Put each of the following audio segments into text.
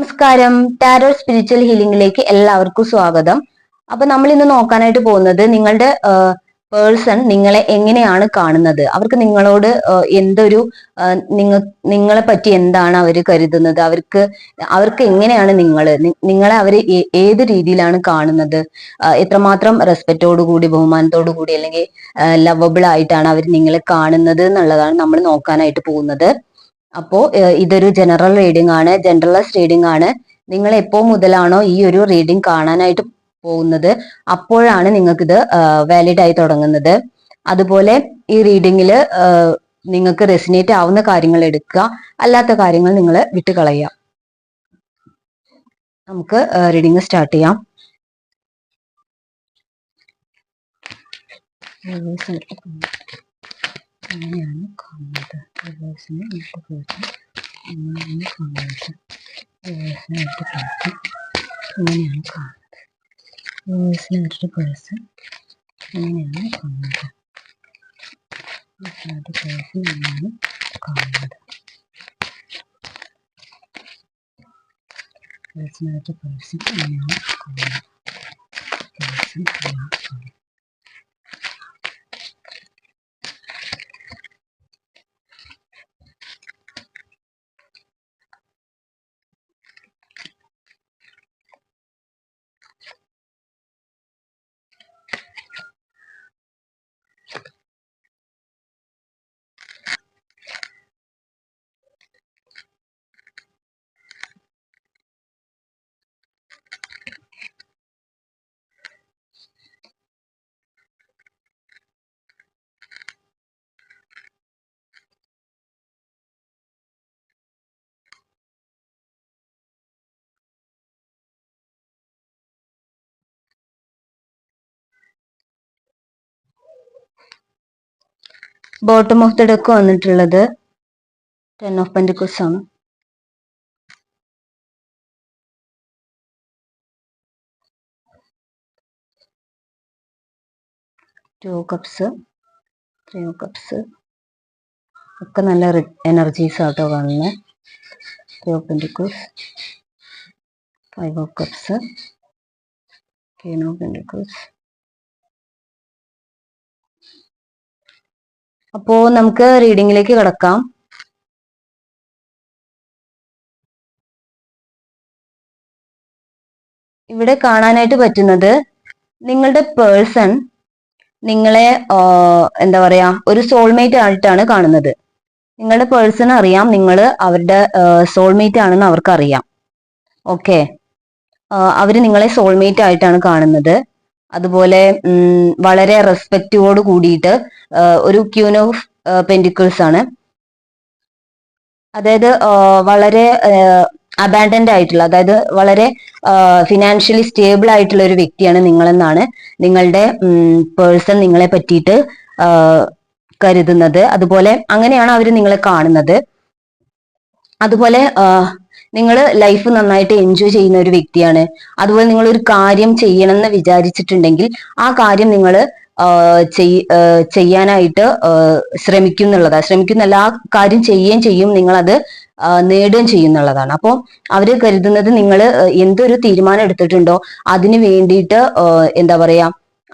നമസ്കാരം. Tarot spiritual ഹീലിംഗിലേക്ക് എല്ലാവർക്കും സ്വാഗതം. അപ്പൊ നമ്മൾ ഇന്ന് നോക്കാനായിട്ട് പോകുന്നത് നിങ്ങളുടെ പേഴ്സൺ നിങ്ങളെ എങ്ങനെയാണ് കാണുന്നത്? അവർക്ക് നിങ്ങളോട് എന്തൊരു നിങ്ങ നിങ്ങളെ പറ്റി എന്താണ് അവർ കരുതുന്നത്? അവർക്ക് അവർക്ക് എങ്ങനെയാണ് നിങ്ങൾ? നിങ്ങളെ അവർ ഏത് രീതിയിലാണ് കാണുന്നത്? എത്രമാത്രം റെസ്പെക്റ്റോടു കൂടി ബഹുമാനത്തോടു കൂടി അല്ലെങ്കിൽ ലവബിൾ ആയിട്ടാണ് അവർ നിങ്ങളെ കാണുന്നത് എന്നുള്ളതാണ് നമ്മൾ നോക്കാനായിട്ട് പോകുന്നത്. അപ്പോ ഇതൊരു ജനറൽ റീഡിംഗ് ആണ് ജനറലസ് റീഡിംഗ് ആണ്. നിങ്ങൾ എപ്പോ മുതലാണോ ഈ ഒരു റീഡിംഗ് കാണാനായിട്ട് പോകുന്നത് അപ്പോഴാണ് നിങ്ങൾക്ക് ഇത് വാലിഡ് ആയി തുടങ്ങുന്നത്. അതുപോലെ ഈ റീഡിങ്ങിൽ നിങ്ങൾക്ക് റെസിനേറ്റ് ആവുന്ന കാര്യങ്ങൾ എടുക്കുക അല്ലാത്ത കാര്യങ്ങൾ നിങ്ങൾ വിട്ടുകളയുക. നമുക്ക് റീഡിംഗ് സ്റ്റാർട്ട് ചെയ്യാം. അങ്ങനെയാണ് കാണുന്നത്. റിവേഴ്സിന് ഇട്ട് പോയിട്ട് അങ്ങനെയാണ് കാണുന്നത് റിവേഴ്സിന് ഇട്ട് പോയിട്ട് അങ്ങനെയാണ് കാണുന്നത്. റിവേഴ്സിന് ഇട്ട് പേഴ്സ് അങ്ങനെയാണ് കാണുന്നത്. റിവേഴ്സിനായിട്ട് പേഴ്സ് അങ്ങനെയാണ് കാണുന്നത്. റിവേഴ്സിനായിട്ട് പേഴ്സ് അങ്ങനെയാണ് കാണുന്നത്. പേഴ്സ് കാണുന്നത് ബോട്ടം ഓഫ് ദ ഡെക്ക് വന്നിട്ടുള്ളത് ടെൻ ഓഫ് പെന്റിക്കോസ് ആണ്. ടു കപ്സ് ത്രീ കപ്സ് ഒക്കെ നല്ല എനർജീസ് ആട്ടോ കാണുന്നത് three of pentacles five of cups king of pentacles അപ്പോ നമുക്ക് റീഡിങ്ങിലേക്ക് കിടക്കാം. ഇവിടെ കാണാനായിട്ട് പറ്റുന്നത് നിങ്ങളുടെ പേഴ്സൺ നിങ്ങളെ എന്താ പറയാ ഒരു സോൾമേറ്റ് ആയിട്ടാണ് കാണുന്നത്. നിങ്ങളുടെ പേഴ്സൺ അറിയാം നിങ്ങൾ അവരുടെ സോൾമേറ്റ് ആണെന്ന് അവർക്ക് അറിയാം ഓക്കെ അവർ നിങ്ങളെ സോൾമേറ്റ് ആയിട്ടാണ് കാണുന്നത്. അതുപോലെ വളരെ റെസ്പെക്റ്റോട് കൂടിയിട്ട് ഒരു ക്യൂൻ ഓഫ് പെന്റിക്കിൾസ് ആണ്. അതായത് വളരെ അബാൻഡന്റ് ആയിട്ടുള്ള അതായത് വളരെ ഫിനാൻഷ്യലി സ്റ്റേബിൾ ആയിട്ടുള്ള ഒരു വ്യക്തിയാണ് നിങ്ങളെന്നാണ് നിങ്ങളുടെ പേഴ്സൺ നിങ്ങളെ പറ്റിയിട്ട് കരുതുന്നത്. അതുപോലെ അങ്ങനെയാണ് അവർ നിങ്ങളെ കാണുന്നത്. അതുപോലെ നിങ്ങൾ ലൈഫ് നന്നായിട്ട് എൻജോയ് ചെയ്യുന്ന ഒരു വ്യക്തിയാണ്. അതുപോലെ നിങ്ങൾ ഒരു കാര്യം ചെയ്യണം എന്ന് വിചാരിച്ചിട്ടുണ്ടെങ്കിൽ ആ കാര്യം നിങ്ങൾ ചെയ്യാനായിട്ട് ശ്രമിക്കും എന്നുള്ളതാണ് ശ്രമിക്കുന്നല്ല ആ കാര്യം ചെയ്യുകയും ചെയ്യും നിങ്ങൾ അത് നേടുകയും ചെയ്യുന്നുള്ളതാണ്. അപ്പോൾ അവർ കരുതുന്നത് നിങ്ങൾ എന്തൊരു തീരുമാനം എടുത്തിട്ടുണ്ടോ അതിന് വേണ്ടിയിട്ട് എന്താ പറയാ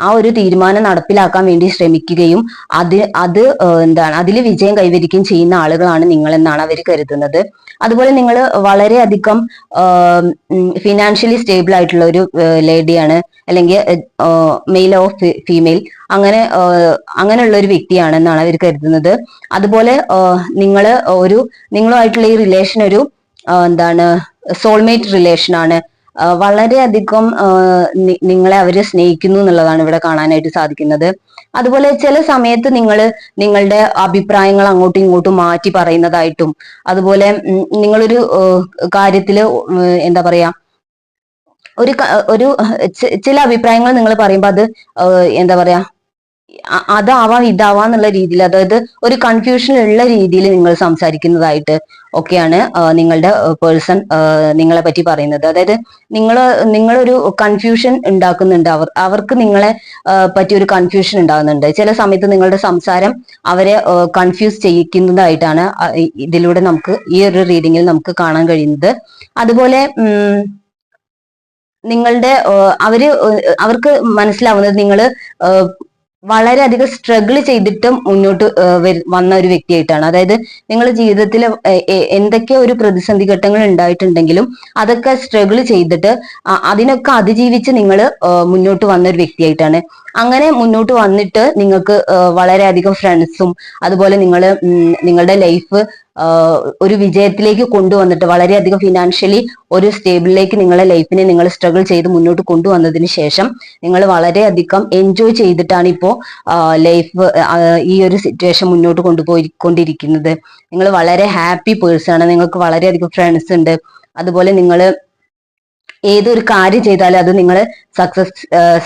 ആ ഒരു തീരുമാനം നടപ്പിലാക്കാൻ വേണ്ടി ശ്രമിക്കുകയും അത് അത് എന്താണ് അതിൽ വിജയം കൈവരിക്കുകയും ചെയ്യുന്ന ആളുകളാണ് നിങ്ങൾ എന്നാണ് അവർ കരുതുന്നത്. അതുപോലെ നിങ്ങൾ വളരെയധികം ഫിനാൻഷ്യലി സ്റ്റേബിൾ ആയിട്ടുള്ള ഒരു ലേഡിയാണ്. അല്ലെങ്കിൽ മെയിൽ ഓഫ് ഫീമെയിൽ അങ്ങനെ അങ്ങനെയുള്ള ഒരു വ്യക്തിയാണെന്നാണ് അവർ കരുതുന്നത്. അതുപോലെ നിങ്ങൾ ഒരു നിങ്ങളുമായിട്ടുള്ള ഈ റിലേഷൻ ഒരു എന്താണ് സോൾമേറ്റ് റിലേഷൻ ആണ്. വളരെയധികം നിങ്ങളെ അവർ സ്നേഹിക്കുന്നു എന്നുള്ളതാണ് ഇവിടെ കാണാനായിട്ട് സാധിക്കുന്നത്. അതുപോലെ ചില സമയത്ത് നിങ്ങൾ നിങ്ങളുടെ അഭിപ്രായങ്ങൾ അങ്ങോട്ടും ഇങ്ങോട്ടും മാറ്റി പറയുന്നതായിട്ടും അതുപോലെ നിങ്ങളൊരു കാര്യത്തിൽ എന്താ പറയാ ഒരു ഒരു ചില അഭിപ്രായങ്ങൾ നിങ്ങൾ പറയുമ്പോൾ അത് എന്താ പറയാ അതാവാം ഇതാവാം എന്നുള്ള രീതിയിൽ അതായത് ഒരു കൺഫ്യൂഷൻ ഉള്ള രീതിയിൽ നിങ്ങൾ സംസാരിക്കുന്നതായിട്ട് ഒക്കെയാണ് നിങ്ങളുടെ പേഴ്സൺ നിങ്ങളെ പറ്റി പറയുന്നത്. അതായത് നിങ്ങൾ നിങ്ങളൊരു കൺഫ്യൂഷൻ ഉണ്ടാക്കുന്നുണ്ട്. അവർ അവർക്ക് നിങ്ങളെ പറ്റി ഒരു കൺഫ്യൂഷൻ ഉണ്ടാകുന്നുണ്ട്. ചില സമയത്ത് നിങ്ങളുടെ സംസാരം അവരെ കൺഫ്യൂസ് ചെയ്യിക്കുന്നതായിട്ടാണ് ഇതിലൂടെ നമുക്ക് ഈ ഒരു റീഡിങ്ങിൽ നമുക്ക് കാണാൻ കഴിയുന്നത്. അതുപോലെ നിങ്ങളുടെ അവർ അവർക്ക് മനസ്സിലാവുന്നത് നിങ്ങൾ വളരെയധികം സ്ട്രഗിൾ ചെയ്തിട്ടും മുന്നോട്ട് വന്ന ഒരു വ്യക്തിയായിട്ടാണ്. അതായത് നിങ്ങളുടെ ജീവിതത്തിൽ എന്തൊക്കെ ഒരു പ്രതിസന്ധി ഘട്ടങ്ങൾ ഉണ്ടായിട്ടുണ്ടെങ്കിലും അതൊക്കെ സ്ട്രഗിൾ ചെയ്തിട്ട് അതിനൊക്കെ അതിജീവിച്ച് നിങ്ങൾ മുന്നോട്ട് വന്ന ഒരു വ്യക്തിയായിട്ടാണ്. അങ്ങനെ മുന്നോട്ട് വന്നിട്ട് നിങ്ങൾക്ക് വളരെയധികം ഫ്രണ്ട്സും അതുപോലെ നിങ്ങൾ നിങ്ങളുടെ ലൈഫ് ഒരു വിജയത്തിലേക്ക് കൊണ്ടുവന്നിട്ട് വളരെയധികം ഫിനാൻഷ്യലി ഒരു സ്റ്റേബിളിലേക്ക് നിങ്ങളെ ലൈഫിനെ നിങ്ങൾ സ്ട്രഗിൾ ചെയ്ത് മുന്നോട്ട് കൊണ്ടുവന്നതിന് ശേഷം നിങ്ങൾ വളരെയധികം എൻജോയ് ചെയ്തിട്ടാണ് ഇപ്പോൾ ലൈഫ് ഈ ഒരു സിറ്റുവേഷൻ മുന്നോട്ട് കൊണ്ടുപോയി കൊണ്ടിരിക്കുന്നത്. നിങ്ങൾ വളരെ ഹാപ്പി പേഴ്സൺ ആണ്. നിങ്ങൾക്ക് വളരെയധികം ഫ്രണ്ട്സ് ഉണ്ട്. അതുപോലെ നിങ്ങൾ ഏതൊരു കാര്യം ചെയ്താലും അത് നിങ്ങൾ സക്സസ്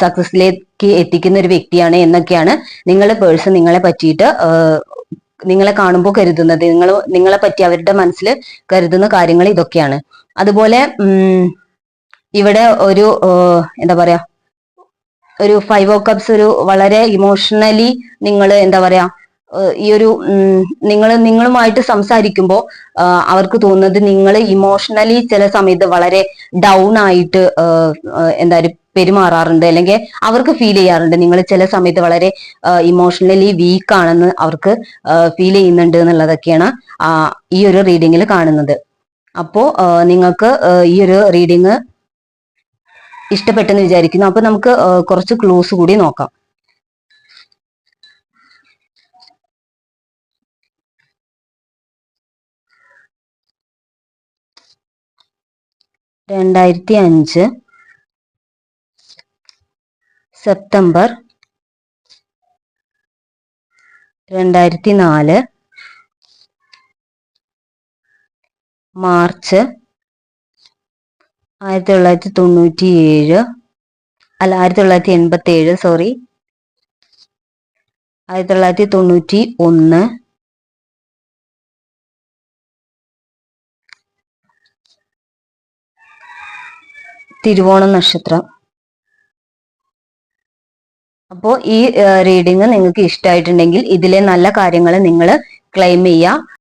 സക്സസിലേക്ക് എത്തിക്കുന്ന ഒരു വ്യക്തിയാണ് എന്നൊക്കെയാണ് നിങ്ങളുടെ പേഴ്സൺ നിങ്ങളെ പറ്റിയിട്ട് നിങ്ങളെ കാണുമ്പോൾ കരുതുന്നത്. നിങ്ങൾ നിങ്ങളെ പറ്റി അവരുടെ മനസ്സിൽ കരുതുന്ന കാര്യങ്ങൾ ഇതൊക്കെയാണ്. അതുപോലെ ഇവിടെ ഒരു എന്താ പറയാ ഒരു ഫൈവ് ഓ കപ്സ് ഒരു വളരെ ഇമോഷണലി നിങ്ങൾ എന്താ പറയാ ഈ ഒരു നിങ്ങൾ നിങ്ങളുമായിട്ട് സംസാരിക്കുമ്പോൾ അവർക്ക് തോന്നുന്നത് നിങ്ങൾ ഇമോഷണലി ചില സമയത്ത് വളരെ ഡൗൺ ആയിട്ട് എന്താ പെരുമാറാറുണ്ട്. അല്ലെങ്കിൽ അവർക്ക് ഫീൽ ചെയ്യാറുണ്ട്. നിങ്ങൾ ചില സമയത്ത് വളരെ ഇമോഷണലി വീക്ക് ആണെന്ന് അവർക്ക് ഫീൽ ചെയ്യുന്നുണ്ട് എന്നുള്ളതൊക്കെയാണ് ഈ ഒരു റീഡിങ്ങിൽ കാണുന്നത്. അപ്പോ നിങ്ങൾക്ക് ഈ ഒരു റീഡിങ് ഇഷ്ടപ്പെട്ടെന്ന് വിചാരിക്കുന്നു. അപ്പൊ നമുക്ക് കുറച്ച് ക്ലൂസ് കൂടി നോക്കാം. രണ്ടായിരത്തി അഞ്ച് സെപ്റ്റംബർ രണ്ടായിരത്തി നാല് മാർച്ച് ആയിരത്തി തൊള്ളായിരത്തി തൊണ്ണൂറ്റി ഏഴ് അല്ല ആയിരത്തി തൊള്ളായിരത്തി എൺപത്തി ഏഴ് സോറി. ആയിരത്തി തൊള്ളായിരത്തി തൊണ്ണൂറ്റി ഒന്ന് തിരുവോണം നക്ഷത്രം. അപ്പോൾ ഈ റീഡിങ് നിങ്ങൾക്ക് ഇഷ്ടമായിട്ടുണ്ടെങ്കിൽ ഇതിലെ നല്ല കാര്യങ്ങൾ നിങ്ങൾ ക്ലെയിം ചെയ്യുക